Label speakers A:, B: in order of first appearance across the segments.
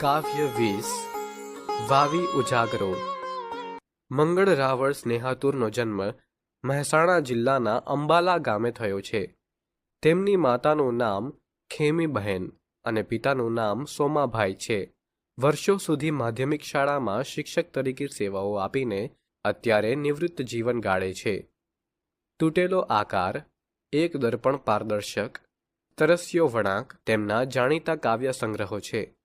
A: કાવ્ય વીસ વાવી ઉજાગરો. મંગળ રાવળ સ્નેહાતુરનો જન્મ મહેસાણા જિલ્લાના અંબાલા ગામે થયો છે. તેમની માતાનું નામ ખેમી બહેન અને પિતાનું નામ સોમાભાઈ છે. વર્ષો સુધી માધ્યમિક શાળામાં શિક્ષક તરીકે સેવાઓ આપીને અત્યારે નિવૃત્ત જીવન ગાળે છે. તૂટેલો આકાર, એક દર્પણ પારદર્શક, તરસ્યો વળાંક તેમના જાણીતા કાવ્ય સંગ્રહો છે.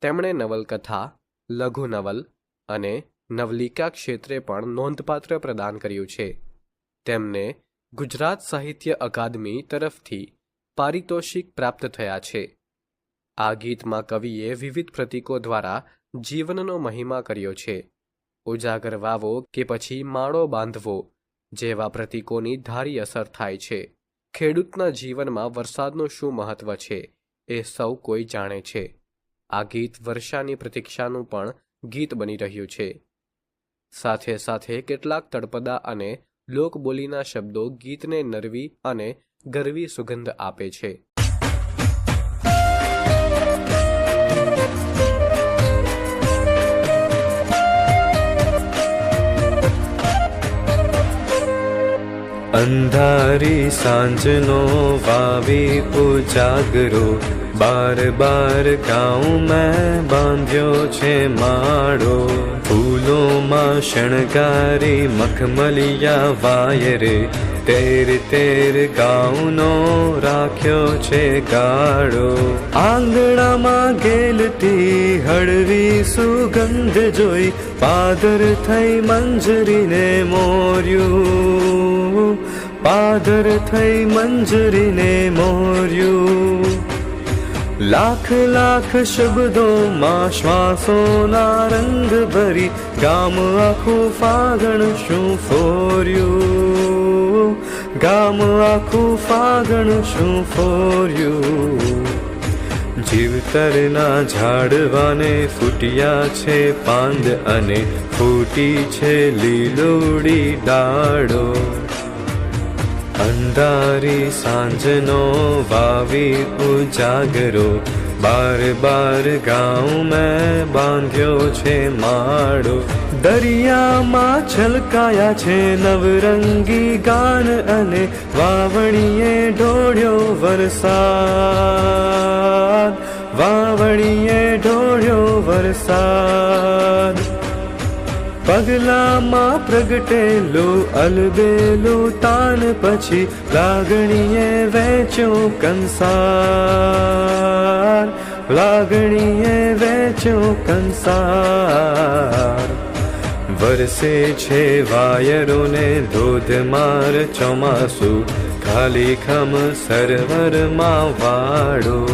A: તેમણે નવલકથા લઘુનવલ અને નવલિકા ક્ષેત્રે પણ નોંધપાત્ર પ્રદાન કર્યું છે. તેમને ગુજરાત સાહિત્ય અકાદમી તરફથી પારિતોષિક પ્રાપ્ત થયા છે. આ ગીતમાં કવિએ વિવિધ પ્રતીકો દ્વારા જીવનનો મહિમા કર્યો છે. ઉજાગર વાવો કે પછી માળો બાંધવો, જેવા પ્રતીકોની ધારી અસર થાય છે. ખેડૂતના જીવનમાં વરસાદનું શું મહત્વ છે એ સૌ કોઈ જાણે છે. આ ગીત વર્ષાની પ્રતીક્ષાનું પણ ગીત બની રહ્યું છે. સાથે સાથે કેટલાક તળપદા અને લોકબોલીના શબ્દો ગીતને નરવી અને ગરવી સુગંધ આપે છે.
B: અંધારી સાંજનો વાવી ઉજાગરો, બાર બાર ગાઉં મેં બાંધ્યો છે માળો. ફૂલોમાં શણગારી મખમલિયા વાયરે, તેર તેર ગાઉનો રાખ્યો છે ગાળો. આંગણામાં ગેલતી હળવી સુગંધ જોઈ, પાદર થઈ મંજરીને મોર્યું. પાદર થઈ મંજરીને મોર્યું. લાખ લાખ શબ્દોમાં શ્વાસોના રંગ ભરી ગામ આખું ફાગણ શું ફોર્યું? ગામ આખું ફાગણ શું ફોર્યું? જીવતરના ઝાડવાને ફૂટ્યા છે પાંદ અને ફૂટી છે લીલોડી ડાળો. અંધારી સાંજનો વાવી ઉજાગરો, બાર બાર ગાઉં મેં બાંધ્યો છે માળો. દરિયામાં છલકાયા છે નવરંગી ગાન અને વાવણીએ ઢોળ્યો વરસાદ. વાવણીએ ઢોળ્યો વરસાદ. પગલામાં પ્રગટેલો, અલબેલો તાન પછી લાગણીએ વેચો કંસાર. લાગણીએ વેચો કંસાર. વરસે છે વાયરોને ધોધમાર ચોમાસું, ખાલી ખમ સર્વરમાં વાળો.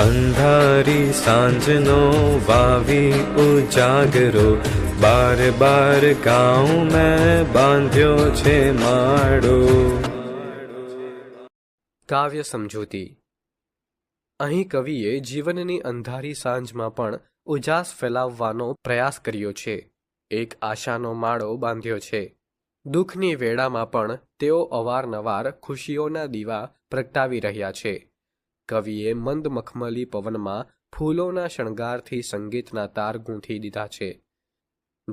B: અંધારી સાંજનો વાવી ઉજાગરો, બાર બાર ગાઉં મેં બાંધ્યો છે માળો.
A: કાવ્ય સમજૂતી. અહીં કવિએ જીવનની અંધારી સાંજમાં પણ ઉજાસ ફેલાવવાનો પ્રયાસ કર્યો છે. એક આશાનો માળો બાંધ્યો છે. દુઃખની વેળામાં પણ તેઓ અવારનવાર ખુશીઓના દીવા પ્રગટાવી રહ્યા છે. કવિએ મંદ મખમલી પવનમાં ફૂલોના શણગારથી સંગીતના તાર ગૂંથી દીધા છે.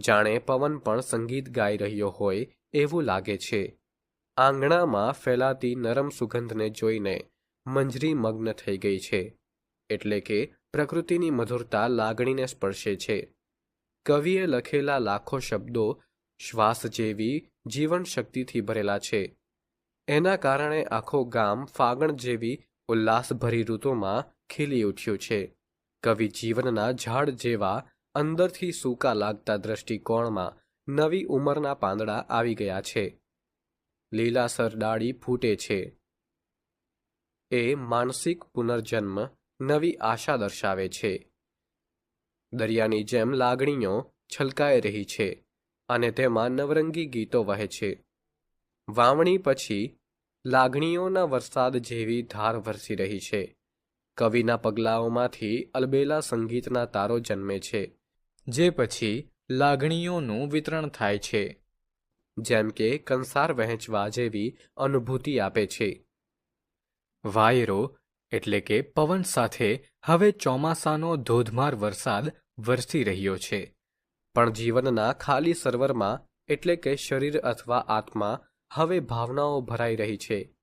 A: જાણે પવન પણ સંગીત ગાઈ રહ્યો હોય એવું લાગે છે. આંગણામાં ફેલાતી નરમ સુગંધને જોઈને મંજરી મગ્ન થઈ ગઈ છે. એટલે કે પ્રકૃતિની મધુરતા લાગણીને સ્પર્શે છે. કવિએ લખેલા લાખો શબ્દો શ્વાસ જેવી જીવન શક્તિથી ભરેલા છે. એના કારણે આખો ગામ ફાગણ જેવી ઉલ્લાસભરી ઋતુમાં ખીલી ઉઠ્યું છે. કવિ જીવનના ઝાડ જેવા અંદરથી સૂકા લાગતા દ્રષ્ટિકોણમાં નવી ઉંમરના પાંદડા આવી ગયા છે. લીલાસર ડાળી ફૂટે છે. એ માનસિક પુનર્જન્મ નવી આશા દર્શાવે છે. દરિયાની જેમ લાગણીઓ છલકાઈ રહી છે અને તેમાં નવરંગી ગીતો વહે છે. વાવણી પછી લાગણીઓના વરસાદ જેવી ધાર વરસી રહી છે. કવિના પગલાઓમાંથી અલબેલા સંગીતના તારો જન્મે છે,
C: જે પછી લાગણીઓનું વિતરણ થાય છે.
A: જેમ કે કંસાર વહેંચવા જેવી અનુભૂતિ આપે છે. વાયરો
C: એટલે કે પવન સાથે હવે ચોમાસાનો ધોધમાર વરસાદ વરસી રહ્યો છે.
A: પણ જીવનના ખાલી સર્વરમાં એટલે કે શરીર અથવા આત્મા હવે ભાવનાઓ ભરાઈ રહી છે.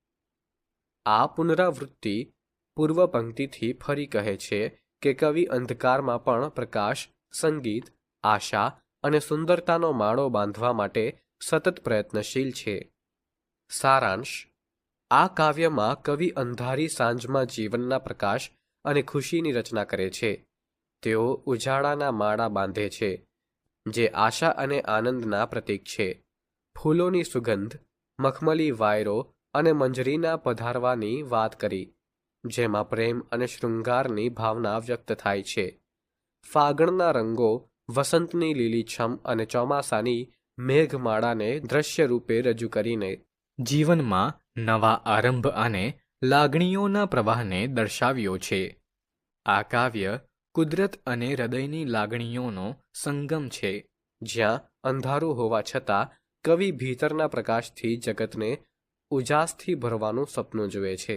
A: આ પુનરાવૃત્તિ પૂર્વ પંક્તિથી ફરી કહે છે કે કવિ અંધકારમાં પણ પ્રકાશ, સંગીત, આશા અને સુંદરતાનો માળો બાંધવા માટે સતત પ્રયત્નશીલ છે. સારાંશ, આ કાવ્યમાં કવિ અંધારી સાંજમાં જીવનના પ્રકાશ અને ખુશીની રચના કરે છે. તેઓ ઉજાળાના માળા બાંધે છે, જે આશા અને આનંદના પ્રતીક છે. ફૂલોની સુગંધ મખમલી વાયરો અને મંજરીના પધારવાની વાત કરી, જેમાં પ્રેમ અને શૃંગારની ભાવના વ્યક્ત થાય છે. ફાગણના રંગો વસંતની લીલીછમ અને ચોમાસાની મેઘમાળાને દ્રશ્ય રૂપે રજૂ કરીને
C: જીવનમાં નવા આરંભ અને લાગણીઓના પ્રવાહને દર્શાવ્યો છે. આ કાવ્ય કુદરત અને હૃદયની લાગણીઓનો સંગમ છે,
A: જ્યાં અંધારું હોવા છતાં કવિ ભીતરના પ્રકાશથી જગતને ઉજાસથી ભરવાનું સપનું જુએ છે.